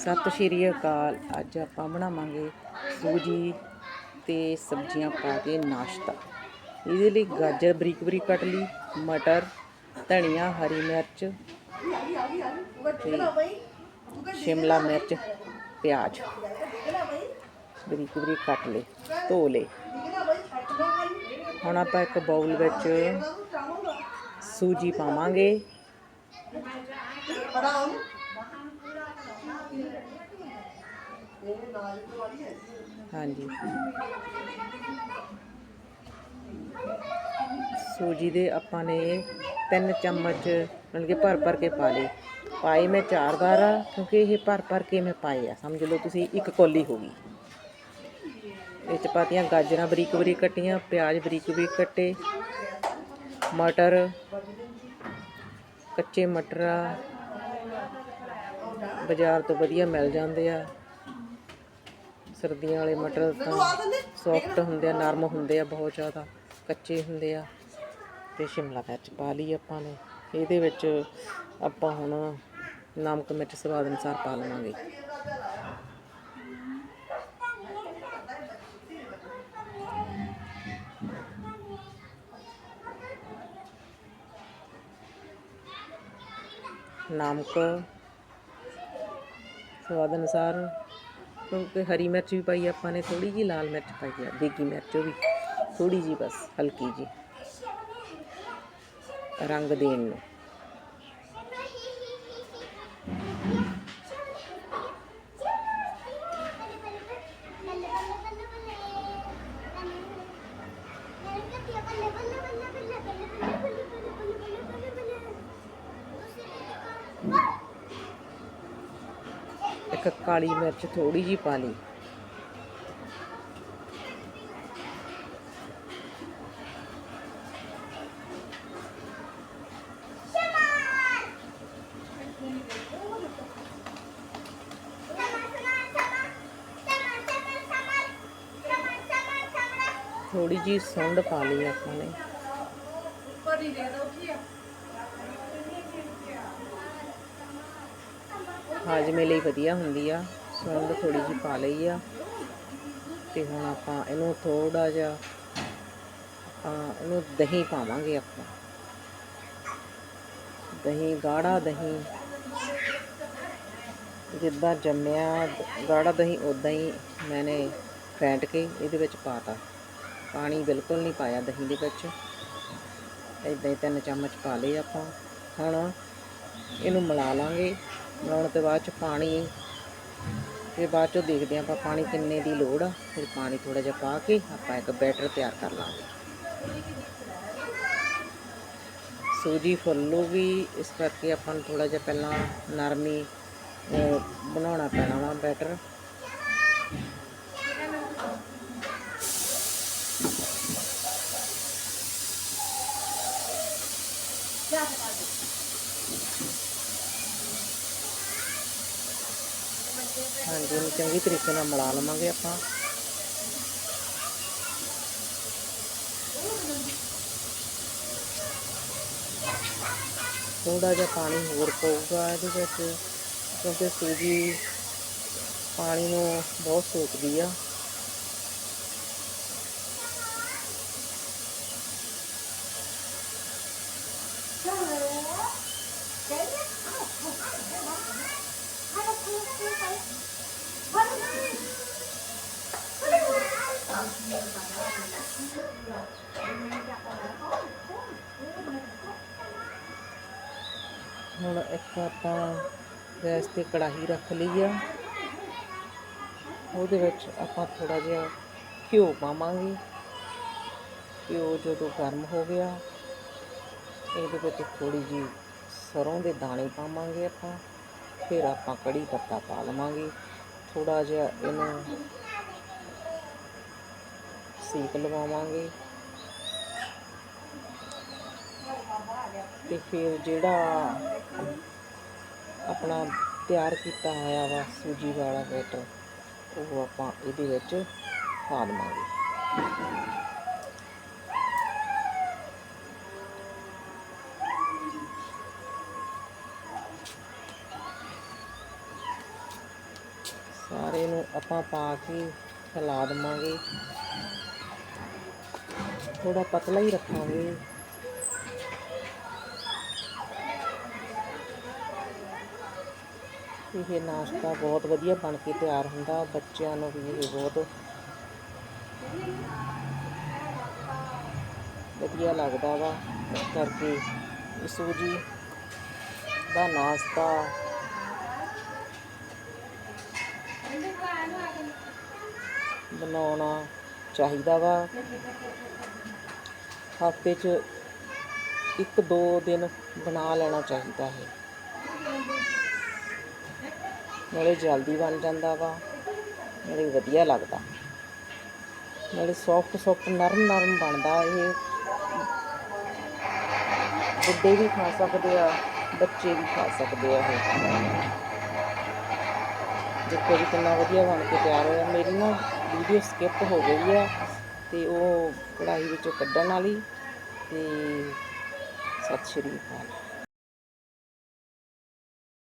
ਸਤਿ ਸ਼੍ਰੀ ਅਕਾਲ। ਅੱਜ ਆਪਾਂ ਬਣਾਵਾਂਗੇ ਸੂਜੀ ਤੇ ਸਬਜ਼ੀਆਂ ਪਾ ਕੇ ਨਾਸ਼ਤਾ। ਇਹਦੇ ਲਈ ਗਾਜਰ ਬਰੀਕ ਬਰੀਕ ਕੱਟ ਲਈ, ਮਟਰ, ਧਨੀਆ, ਹਰੀ ਮਿਰਚ ਤੇ ਸ਼ਿਮਲਾ ਮਿਰਚ, ਪਿਆਜ਼ ਬਰੀਕ ਬਰੀਕ ਕੱਟ ਲਏ, ਧੋ ਲਏ। ਹੁਣ ਆਪਾਂ ਇੱਕ ਬਾਉਲ ਵਿੱਚ ਸੂਜੀ ਪਾਵਾਂਗੇ। ਹਾਂਜੀ। ਸੂਜੀ ਦੇ ਆਪਾਂ ਨੇ ਤਿੰਨ ਚਮਚ ਮਤਲਬ ਕਿ ਭਰ ਭਰ ਕੇ ਪਾ ਲਏ। ਪਾਏ ਮੈਂ ਚਾਰ ਵਾਰ ਆ, ਕਿਉਂਕਿ ਇਹ ਭਰ ਭਰ ਕੇ ਮੈਂ ਪਾਏ ਆ। ਸਮਝ ਲਓ ਤੁਸੀਂ, ਇੱਕ ਕੋਲੀ ਹੋ ਗਈ। ਇਹ ਚ ਪਾਤੀਆਂ ਗਾਜਰਾਂ ਬਰੀਕ ਬਰੀਕ ਕੱਟੀਆਂ, ਪਿਆਜ਼ ਬਰੀਕ ਬਰੀਕ ਕੱਟੇ, ਮਟਰ, ਕੱਚੇ ਮਟਰ, ਬਾਜ਼ਾਰ ਤੋਂ ਵਧੀਆ ਮਿਲ ਜਾਂਦੇ ਆ। ਸਰਦੀਆਂ ਵਾਲੇ ਮਟਰ ਤਾਂ ਸੌਫਟ ਹੁੰਦੇ ਆ ਨਰਮ ਹੁੰਦੇ ਆ ਬਹੁਤ ਜ਼ਿਆਦਾ ਕੱਚੇ ਹੁੰਦੇ ਆ। ਤੇ ਸ਼ਿਮਲਾ ਮਿਰਚ ਪਾ ਲਈ ਆਪਾਂ ਨੇ। ਇਹਦੇ ਵਿੱਚ ਆਪਾਂ ਹੁਣ ਨਮਕ ਮਿਰਚ ਸਵਾਦ ਅਨੁਸਾਰ ਪਾ ਲਵਾਂਗੇ। ਨਮਕ ਸਵਾਦ ਅਨੁਸਾਰ ਕਿਉਂਕਿ ਹਰੀ ਮਿਰਚ ਵੀ ਪਾਈ, ਆਪਾਂ ਨੇ ਥੋੜੀ ਜੀ ਲਾਲ ਮਿਰਚ ਪਾਈ ਆ, ਦੇਗੀ ਮਿਰਚ ਵੀ ਥੋੜੀ ਜੀ ਬਸ, ਹਲਕੀ ਜੀ ਰੰਗ ਦੇਣ ਨੂੰ। ਇੱਕ ਕਾਲੀ ਮਿਰਚ ਥੋੜੀ ਜੀ ਪਾ ਲਈ ਥੋੜੀ ਜੀ ਸੁੰਡ ਪਾ ਲਈ ਆਪਾਂ ਹਾਜਮੇ ਲਈ ਵਧੀਆ ਹੁੰਦੀ ਆ। ਸੁੰਡ ਥੋੜੀ ਜੀ ਪਾ ਲਈ ਆ। ਤੇ ਹੁਣ ਆਪਾਂ ਇਹਨੂੰ ਥੋੜਾ ਜਿਹਾ ਆਪਾਂ ਇਹਨੂੰ ਦਹੀਂ ਪਾਵਾਂਗੇ ਆਪਾਂ। ਦਹੀਂ, ਗਾੜਾ ਦਹੀਂ। ਜਿੱਦਾਂ ਜੰਮਿਆ, ਗਾੜਾ ਦਹੀਂ ਉਦਾਂ ਹੀ ਮੈਨੇ ਫੈਂਟ ਕੇ ਇਹਦੇ ਵਿੱਚ ਪਾਤਾ। ਪਾਣੀ ਬਿਲਕੁਲ ਨਹੀਂ ਪਾਇਆ ਦਹੀਂ ਦੇ ਵਿੱਚ। ਇਦਾਂ ਹੀ ਤਿੰਨ ਚਮਚ ਪਾ ਲਏ ਆਪਾਂ। ਹੁਣ ਇਹਨੂੰ ਮਿਲਾ ਲਾਂਗੇ। ਮਿਲਾਉਣ ਤੋਂ ਬਾਅਦ ਚ ਪਾਣੀ ਫਿਰ ਬਾਅਦ ਚੋਂ ਦੇਖਦੇ ਹਾਂ ਆਪਾਂ ਪਾਣੀ ਕਿੰਨੇ ਦੀ ਲੋੜ ਆ। ਫਿਰ ਪਾਣੀ ਥੋੜਾ ਜਿਹਾ ਪਾ ਕੇ ਆਪਾਂ ਇੱਕ ਬੈਟਰ ਤਿਆਰ ਕਰ ਲਾਂਗੇ। ਸੂਜੀ ਫੁੱਲੂਗੀ ਇਸ ਕਰਕੇ ਆਪਾਂ ਨੂੰ ਥੋੜਾ ਜਿਹਾ ਪਹਿਲਾਂ ਨਰਮੀ ਬਣਾਉਣਾ ਪੈਣਾ ਵਾ ਬੈਟਰ। ਹਾਂਜੀ ਇਹਨੂੰ ਚੰਗੀ ਤਰੀਕੇ ਨਾਲ ਮਿਲਾ ਲਵਾਂਗੇ ਆਪਾਂ। ਥੋੜਾ ਜਿਹਾ ਪਾਣੀ ਹੋਰ ਪਊਗਾ ਇਹਦੇ ਵਿੱਚ, ਕਿਉਂਕਿ ਸੂਜੀ ਪਾਣੀ ਨੂੰ ਬਹੁਤ ਸੋਕਦੀ ਆ। ਹੁਣ ਇੱਕ ਆਪਾਂ ਗੈਸ ਤੇ ਕੜਾਹੀ ਰੱਖ ਲਈ ਆ। ਉਹਦੇ ਵਿੱਚ ਆਪਾਂ ਥੋੜਾ ਜਿਹਾ ਘਿਓ ਪਾਵਾਂਗੇ। ਘਿਓ ਜਦੋਂ ਗਰਮ ਹੋ ਗਿਆ, ਇਹਦੇ ਵਿੱਚ ਥੋੜੀ ਜੀ ਸਰੋਂ ਦੇ ਦਾਣੇ ਪਾਵਾਂਗੇ ਆਪਾਂ। ਫਿਰ ਆਪਾਂ ਕੜੀ ਪੱਤਾ ਪਾ ਲਵਾਂਗੇ। ਥੋੜਾ ਜਿਹਾ ਇਹਨੂੰ ਸੇਕ ਲਵਾਵਾਂਗੇ। ਤੇ ਫਿਰ ਜਿਹੜਾ ਆਪਣਾ ਤਿਆਰ ਕੀਤਾ ਹੋਇਆ ਵਾ ਸੂਜੀ ਵਾਲਾ ਬੈਟਰ, ਉਹ ਆਪਾਂ ਇਹਦੇ ਵਿੱਚ ਪਾ ਦੇਵਾਂਗੇ। ਸਾਰੇ ਨੂੰ ਆਪਾਂ ਪਾ ਕੇ ਹਿਲਾ ਦੇਵਾਂਗੇ। ਥੋੜਾ ਪਤਲਾ ਹੀ ਰੱਖਾਂਗੇ। ਇਹ ਨਾਸ਼ਤਾ ਬਹੁਤ ਵਧੀਆ ਬਣ ਕੇ ਤਿਆਰ ਹੁੰਦਾ, ਬੱਚਿਆਂ ਨੂੰ ਵੀ ਇਹ ਬਹੁਤ ਵਧੀਆ ਲੱਗਦਾ ਵਾ। ਇਸ ਕਰਕੇ ਸੂਜੀ ਦਾ ਨਾਸ਼ਤਾ ਬਣਾਉਣਾ ਚਾਹੀਦਾ ਵਾ। ਹਫ਼ਤੇ 'ਚ ਇੱਕ ਦੋ ਦਿਨ ਬਣਾ ਲੈਣਾ ਚਾਹੀਦਾ ਹੈ। ਨਾਲੇ ਜਲਦੀ ਬਣ ਜਾਂਦਾ ਵਾ, ਨਾਲੇ ਵਧੀਆ ਲੱਗਦਾ। ਨਾਲੇ ਸੌਫਟ ਸੌਫਟ ਨਰਮ ਨਰਮ ਬਣਦਾ ਇਹ। ਬੁੱਢੇ ਵੀ ਖਾ ਸਕਦੇ ਆ, ਬੱਚੇ ਵੀ ਖਾ ਸਕਦੇ ਆ ਇਹ। ਦੇਖੋ ਜੀ ਕਿੰਨਾ ਵਧੀਆ ਬਣ ਕੇ ਤਿਆਰ ਹੋਇਆ। ਮੇਰੀ ਨਾ ਵੀਡੀਓ ਸਕਿਪ ਹੋ ਗਈ ਆ। ਅਤੇ ਉਹ ਕੜਾਈ ਵਿੱਚੋਂ ਕੱਢਣ ਵਾਲੀ ਅਤੇ ਸਤਿ ਸ਼੍ਰੀ ਅਕਾਲ।